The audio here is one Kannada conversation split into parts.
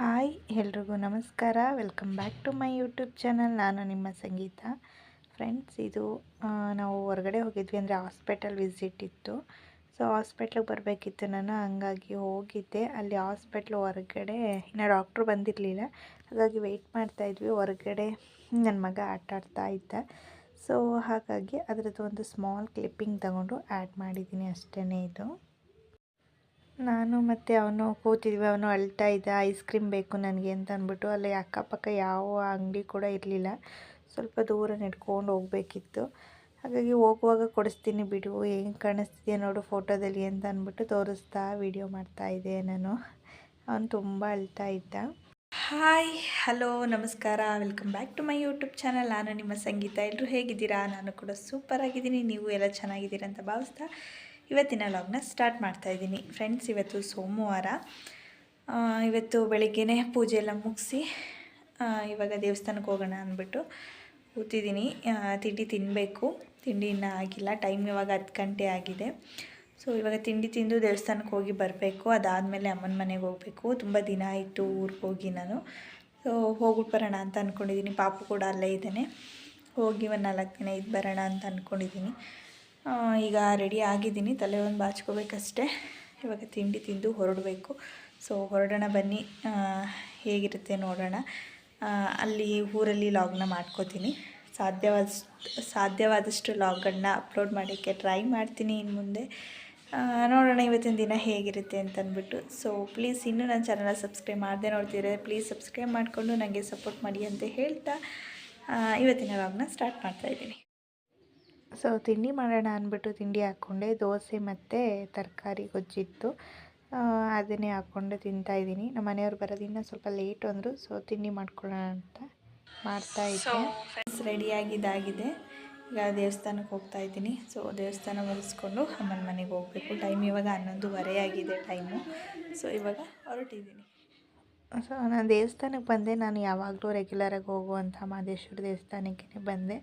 ಹಾಯ್, ಎಲ್ರಿಗೂ ನಮಸ್ಕಾರ. Welcome back to my YouTube channel ನಾನು ನಿಮ್ಮ ಸಂಗೀತ. ಫ್ರೆಂಡ್ಸ್ ಇದು ನಾವು ಹೊರಗಡೆ ಹೋಗಿದ್ವಿ ಅಂದರೆ ಹಾಸ್ಪಿಟಲ್ ವಿಸಿಟ್ ಇತ್ತು. ಸೊ ಹಾಸ್ಪಿಟ್ಲಿಗೆ ಬರಬೇಕಿತ್ತು ನಾನು, ಹಂಗಾಗಿ ಹೋಗಿದ್ದೆ. ಅಲ್ಲಿ ಹಾಸ್ಪಿಟ್ಲ್ ಹೊರಗಡೆ, ಇನ್ನು ಡಾಕ್ಟ್ರು ಬಂದಿರಲಿಲ್ಲ. ಹಾಗಾಗಿ ವೆಯ್ಟ್ ಮಾಡ್ತಾಯಿದ್ವಿ ಹೊರಗಡೆ ನನ್ನ ಮಗ ಆಟ ಆಡ್ತಾ ಇದ್ದ. ಸೊ ಹಾಗಾಗಿ ಅದರದ್ದು ಒಂದು ಸ್ಮಾಲ್ ಕ್ಲಿಪ್ಪಿಂಗ್ ತಗೊಂಡು ಆ್ಯಡ್ ಮಾಡಿದ್ದೀನಿ ಅಷ್ಟೇ ಇದು. ನಾನು ಮತ್ತು ಅವನು ಕೂತಿದ್ವಿ, ಅವನು ಅಳ್ತಾ ಇದ್ದ, ಐಸ್ ಕ್ರೀಮ್ ಬೇಕು ನನಗೆ ಅಂತ ಅಂದ್ಬಿಟ್ಟು ಅಲ್ಲಿ ಅಕ್ಕಪಕ್ಕ ಯಾವ ಅಂಗಡಿ ಕೂಡ ಇರಲಿಲ್ಲ. ಸ್ವಲ್ಪ ದೂರ ನಡ್ಕೊಂಡು ಹೋಗಬೇಕಿತ್ತು. ಹಾಗಾಗಿ ಹೋಗುವಾಗ ಕೊಡಿಸ್ತೀನಿ ಬಿಡು, ಹೆಂಗೆ ಕಾಣಿಸ್ತಿದೆ ನೋಡು ಫೋಟೋದಲ್ಲಿ ಅಂತ ಅಂದ್ಬಿಟ್ಟು ತೋರಿಸ್ತಾ ವಿಡಿಯೋ ಮಾಡ್ತಾ ಇದ್ದೆ ನಾನು. ಅವನು ತುಂಬ ಅಳ್ತಾ ಇದ್ದ. ಹಾಯ್ ಹಲೋ ನಮಸ್ಕಾರ. Welcome back to my YouTube channel ನಾನು ನಿಮ್ಮ ಸಂಗೀತ. ಎಲ್ಲರೂ ಹೇಗಿದ್ದೀರಾ? ನಾನು ಕೂಡ ಸೂಪರ್ ಆಗಿದ್ದೀನಿ. ನೀವು ಎಲ್ಲ ಚೆನ್ನಾಗಿದ್ದೀರಾ ಅಂತ ಭಾವಿಸ್ತಾ ಇವತ್ತಿನ ಲಾಗ್ನ ಸ್ಟಾರ್ಟ್ ಮಾಡ್ತಾ ಇದ್ದೀನಿ. ಫ್ರೆಂಡ್ಸ್ ಇವತ್ತು ಸೋಮವಾರ. ಇವತ್ತು ಬೆಳಿಗ್ಗೆ ಪೂಜೆ ಎಲ್ಲ ಮುಗಿಸಿ ಇವಾಗ ದೇವಸ್ಥಾನಕ್ಕೆ ಹೋಗೋಣ ಅಂದ್ಬಿಟ್ಟು ಕೂತಿದ್ದೀನಿ. ತಿಂಡಿ ತಿನ್ನಬೇಕು ತಿಂಡಿ ಇನ್ನೂ ಆಗಿಲ್ಲ. ಟೈಮ್ ಇವಾಗ ಹತ್ತು ಗಂಟೆ ಆಗಿದೆ. ಸೊ ಇವಾಗ ತಿಂಡಿ ತಿಂದು ದೇವಸ್ಥಾನಕ್ಕೆ ಹೋಗಿ ಬರಬೇಕು. ಅದಾದಮೇಲೆ ಅಮ್ಮನ ಮನೆಗೆ ಹೋಗಬೇಕು. ತುಂಬ ದಿನ ಆಯಿತು ಊರಿಗೆ ಹೋಗಿ ನಾನು. ಸೊ ಹೋಗ್ಬಿಟ್ಟು ಬರೋಣ ಅಂತ ಅಂದ್ಕೊಂಡಿದ್ದೀನಿ ಪಾಪು ಕೂಡ ಅಲ್ಲೇ ಇದ್ದಾನೆ. ಹೋಗಿ ಒಂದು ನಾಲ್ಕು ದಿನ ಇದು ಬರೋಣ ಅಂತ ಅಂದ್ಕೊಂಡಿದ್ದೀನಿ ಈಗ ರೆಡಿ ಆಗಿದ್ದೀನಿ. ತಲೆ ಒಂದು ಬಾಚ್ಕೋಬೇಕಷ್ಟೇ. ಇವಾಗ ತಿಂಡಿ ತಿಂದು ಹೊರಡಬೇಕು. ಸೊ ಹೊರಡೋಣ ಬನ್ನಿ. ಹೇಗಿರುತ್ತೆ ನೋಡೋಣ. ಅಲ್ಲಿ ಊರಲ್ಲಿ ಲಾಗ್ನ ಮಾಡ್ಕೋತೀನಿ. ಸಾಧ್ಯವಾದಷ್ಟು ಸಾಧ್ಯವಾದಷ್ಟು ಲಾಗ್ಗಳನ್ನ ಅಪ್ಲೋಡ್ ಮಾಡೋಕ್ಕೆ ಟ್ರೈ ಮಾಡ್ತೀನಿ ಇನ್ನು ಮುಂದೆ. ನೋಡೋಣ ಇವತ್ತಿನ ದಿನ ಹೇಗಿರುತ್ತೆ ಅಂತ ಅಂದ್ಬಿಟ್ಟು ಸೊ ಪ್ಲೀಸ್ ಇನ್ನೂ ನನ್ನ ಚಾನಲ್ನ ಸಬ್ಸ್ಕ್ರೈಬ್ ಮಾಡದೆ ನೋಡ್ತಿದ್ರೆ ಪ್ಲೀಸ್ ಸಬ್ಸ್ಕ್ರೈಬ್ ಮಾಡಿಕೊಂಡು ನನಗೆ ಸಪೋರ್ಟ್ ಮಾಡಿ ಅಂತ ಹೇಳ್ತಾ ಇವತ್ತಿನ ಲಾಗ್ನ ಸ್ಟಾರ್ಟ್ ಮಾಡ್ತಾಯಿದ್ದೀನಿ ಸೊ ತಿಂಡಿ ಮಾಡೋಣ ಅಂದ್ಬಿಟ್ಟು ತಿಂಡಿ ಹಾಕ್ಕೊಂಡೆ. ದೋಸೆ ಮತ್ತು ತರಕಾರಿ ಗೊಜ್ಜಿತ್ತು. ಅದನ್ನೇ ಹಾಕ್ಕೊಂಡು ತಿಂತಾಯಿದ್ದೀನಿ ನಮ್ಮ ಮನೆಯವ್ರು ಬರೋದಿನ್ನ ಸ್ವಲ್ಪ ಲೇಟ್ ಅಂದರು. ಸೊ ತಿಂಡಿ ಮಾಡ್ಕೊಳ್ಳೋಣ ಅಂತ ಮಾಡ್ತಾ ಇದ್ದೆ. ಫ್ರೆಂಡ್ಸ್ ರೆಡಿಯಾಗಿದ್ದಾಗಿದೆ. ಈಗ ದೇವಸ್ಥಾನಕ್ಕೆ ಹೋಗ್ತಾ ಇದ್ದೀನಿ. ಸೊ ದೇವಸ್ಥಾನ ಮುಗಿಸ್ಕೊಂಡು ಅಮ್ಮನ ಮನೆಗೆ ಹೋಗಬೇಕು. ಟೈಮ್ ಇವಾಗ ಹನ್ನೊಂದುವರೆ ಆಗಿದೆ ಟೈಮು ಸೊ ಇವಾಗ ಹೊರಟಿದ್ದೀನಿ. ಸೊ, ನಾನು ದೇವಸ್ಥಾನಕ್ಕೆ ಬಂದೆ. ನಾನು ಯಾವಾಗಲೂ ರೆಗ್ಯುಲರಾಗಿ ಹೋಗುವಂಥ ಮಹದೇಶ್ವರ ದೇವಸ್ಥಾನಕ್ಕೆ ಬಂದೆ.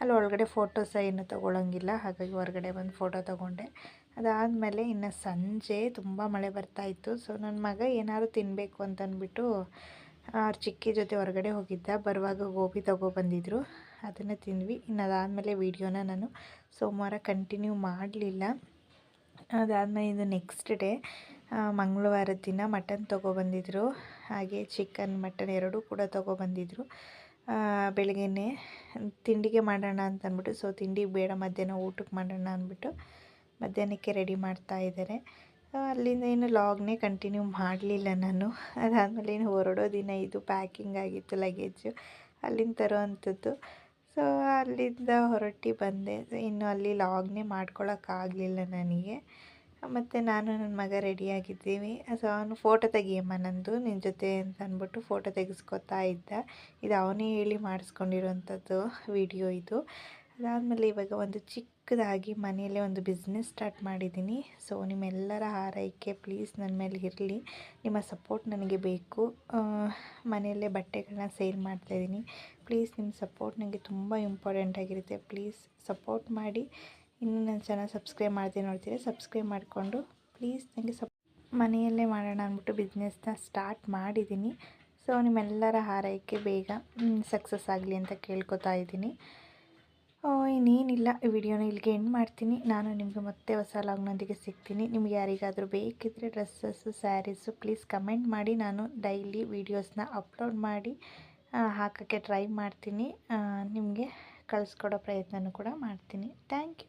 ಅಲ್ಲಿ ಒಳಗಡೆ ಫೋಟೋಸ ಏನು ತೊಗೊಳಂಗಿಲ್ಲ. ಹಾಗಾಗಿ ಹೊರಗಡೆ ಬಂದು ಫೋಟೋ ತೊಗೊಂಡೆ. ಅದಾದಮೇಲೆ ಇನ್ನು ಸಂಜೆ ತುಂಬ ಮಳೆ ಬರ್ತಾಯಿತ್ತು ಸೊ, ನನ್ನ ಮಗ ಏನಾದ್ರು ತಿನ್ನಬೇಕು ಅಂತಂದ್ಬಿಟ್ಟು ಅವ್ರ ಚಿಕ್ಕಿ ಜೊತೆ ಹೊರಗಡೆ ಹೋಗಿದ್ದ. ಬರುವಾಗ ಗೋಬಿ ತೊಗೊಬಂದಿದ್ರು ಅದನ್ನು ತಿಂದ್ವಿ. ಇನ್ನು ಅದಾದಮೇಲೆ ವೀಡಿಯೋನ ನಾನು ಸೋಮವಾರ ಕಂಟಿನ್ಯೂ ಮಾಡಲಿಲ್ಲ. ಅದಾದಮೇಲೆ ಇದು ನೆಕ್ಸ್ಟ್ ಡೇ ಮಂಗಳವಾರದ ದಿನ ಮಟನ್ ತೊಗೊಬಂದಿದ್ರು. ಹಾಗೆ ಚಿಕನ್ ಮಟನ್ ಎರಡೂ ಕೂಡ ತೊಗೊಬಂದಿದ್ರು. ಬೆಳಗ್ಗೆನೇ ತಿಂಡಿಗೆ ಮಾಡೋಣ ಅಂತ ಅಂದ್ಬಿಟ್ಟು ಸೊ ತಿಂಡಿ ಬೇಡ, ಮಧ್ಯಾಹ್ನ ಊಟಕ್ಕೆ ಮಾಡೋಣ ಅಂದ್ಬಿಟ್ಟು ಮಧ್ಯಾಹ್ನಕ್ಕೆ ರೆಡಿ ಮಾಡ್ತಾ ಇದ್ದಾರೆ. ಅಲ್ಲಿಂದ ಏನು ಲಾಗ್ನೇ ಕಂಟಿನ್ಯೂ ಮಾಡಲಿಲ್ಲ ನಾನು. ಅದಾದಮೇಲೆ ಏನು ಹೊರಡೋ ದಿನ ಇದು ಪ್ಯಾಕಿಂಗ್ ಆಗಿತ್ತು ಲಗೇಜು ಅಲ್ಲಿಂದ ತರೋವಂಥದ್ದು. ಸೊ ಅಲ್ಲಿಂದ ಹೊರಟಿ ಬಂದೆ. ಇನ್ನು ಅಲ್ಲಿ ಲಾಗ್ನೇ ಮಾಡ್ಕೊಳಕ್ಕಾಗಲಿಲ್ಲ ನನಗೆ. ಮತ್ತು ನಾನು ನನ್ನ ಮಗ ರೆಡಿಯಾಗಿದ್ದೀವಿ ಸೊ ಅವನು ಫೋಟೋ ತೆಗಿಯಮ್ಮ ನಂದು. ನಿನ್ನ ಜೊತೆ ಅಂತ ಅಂದ್ಬಿಟ್ಟು ಫೋಟೋ ತೆಗೆಸ್ಕೊತಾ ಇದ್ದ. ಇದು ಅವನೇ ಹೇಳಿ ಮಾಡಿಸ್ಕೊಂಡಿರೋಂಥದ್ದು ವಿಡಿಯೋ ಇದು. ಅದಾದಮೇಲೆ ಇವಾಗ ಒಂದು ಚಿಕ್ಕದಾಗಿ ಮನೆಯಲ್ಲೇ ಒಂದು ಬಿಸ್ನೆಸ್ ಸ್ಟಾರ್ಟ್ ಮಾಡಿದ್ದೀನಿ. ಸೊ ನಿಮ್ಮೆಲ್ಲರ ಹಾರೈಕೆ ಪ್ಲೀಸ್ ನನ್ನ ಮೇಲೆ ಇರಲಿ. ನಿಮ್ಮ ಸಪೋರ್ಟ್ ನನಗೆ ಬೇಕು. ಮನೆಯಲ್ಲೇ ಬಟ್ಟೆಗಳನ್ನ ಸೇಲ್ ಮಾಡ್ತಾಯಿದ್ದೀನಿ ಪ್ಲೀಸ್ ನಿಮ್ಮ ಸಪೋರ್ಟ್ ನನಗೆ ತುಂಬ ಇಂಪಾರ್ಟೆಂಟ್ ಆಗಿರುತ್ತೆ. ಪ್ಲೀಸ್ ಸಪೋರ್ಟ್ ಮಾಡಿ. ಇನ್ನೂ ನನ್ನ ಚಾನಲ್ ಸಬ್ಸ್ಕ್ರೈಬ್ ಮಾಡದೆ ನೋಡ್ತೀರಾ ಸಬ್ಸ್ಕ್ರೈಬ್ ಮಾಡಿಕೊಂಡು ಪ್ಲೀಸ್ ನನಗೆ ಸಪ್ ಮನೆಯಲ್ಲೇ ಮಾಡೋಣ ಅಂದ್ಬಿಟ್ಟು ಬಿಸ್ನೆಸ್ನ ಸ್ಟಾರ್ಟ್ ಮಾಡಿದ್ದೀನಿ. ಸೊ ನಿಮ್ಮೆಲ್ಲರ ಹಾರೈಕೆ ಬೇಗ ಸಕ್ಸಸ್ ಆಗಲಿ ಅಂತ ಕೇಳ್ಕೊತಾ ಇದ್ದೀನಿ. ಇನ್ನೇನಿಲ್ಲ, ಈ ವಿಡಿಯೋನ ಇಲ್ಲಿಗೆ ಎಂಡ್ ಮಾಡ್ತೀನಿ. ನಾನು ನಿಮಗೆ ಮತ್ತೆ ಹೊಸ ಲಾಗ್ನೊಂದಿಗೆ ಸಿಗ್ತೀನಿ. ನಿಮ್ಗೆ ಯಾರಿಗಾದರೂ ಬೇಕಿದ್ದರೆ ಡ್ರೆಸ್ಸಸ್ಸು ಸ್ಯಾರೀಸು ಪ್ಲೀಸ್ ಕಮೆಂಟ್ ಮಾಡಿ. ನಾನು ಡೈಲಿ ವೀಡಿಯೋಸ್ನ ಅಪ್ಲೋಡ್ ಮಾಡಿ ಹಾಕೋಕ್ಕೆ ಟ್ರೈ ಮಾಡ್ತೀನಿ. ನಿಮಗೆ ಕಳಿಸ್ಕೊಡೋ ಪ್ರಯತ್ನನೂ ಕೂಡ ಮಾಡ್ತೀನಿ. Thank you